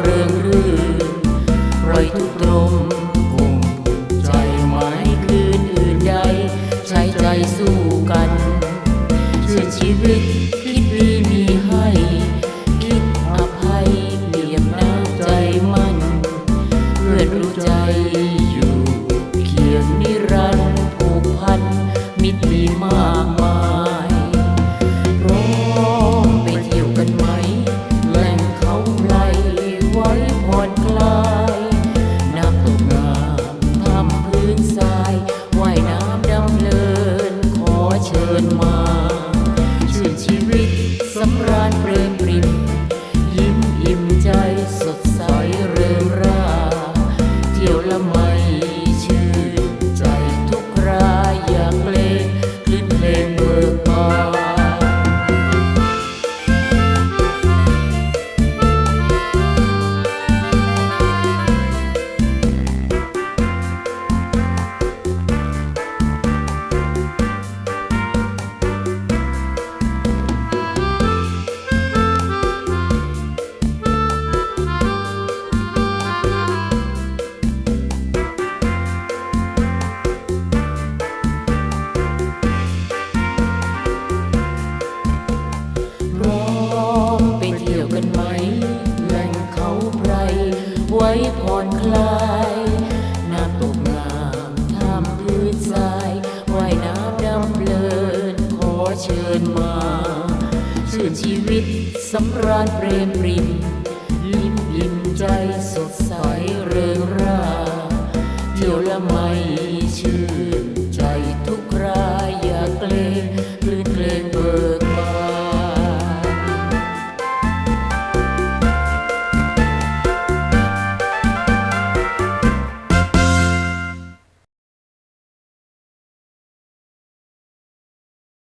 เริงรื่นรอยทุกตรมกลุ่มใจไม้คืนอื่นใดใช้ใจสู้กันเชื่อชีวิตคิดดีมีให้คิดอภัยเปี่ยมน้ำใจมั่นเพื่อรู้ใจอยู่เคียงนิรันดร์ผูกพันมิตรีมากมาย ผ่อนคลาย น้ำตกงามทำพื้นทรายว่ายน้ำดำเพลินขอเชิญมา ชื่นชีวิตสำราญเปรมปริม ลิ้มอิ่มใจสด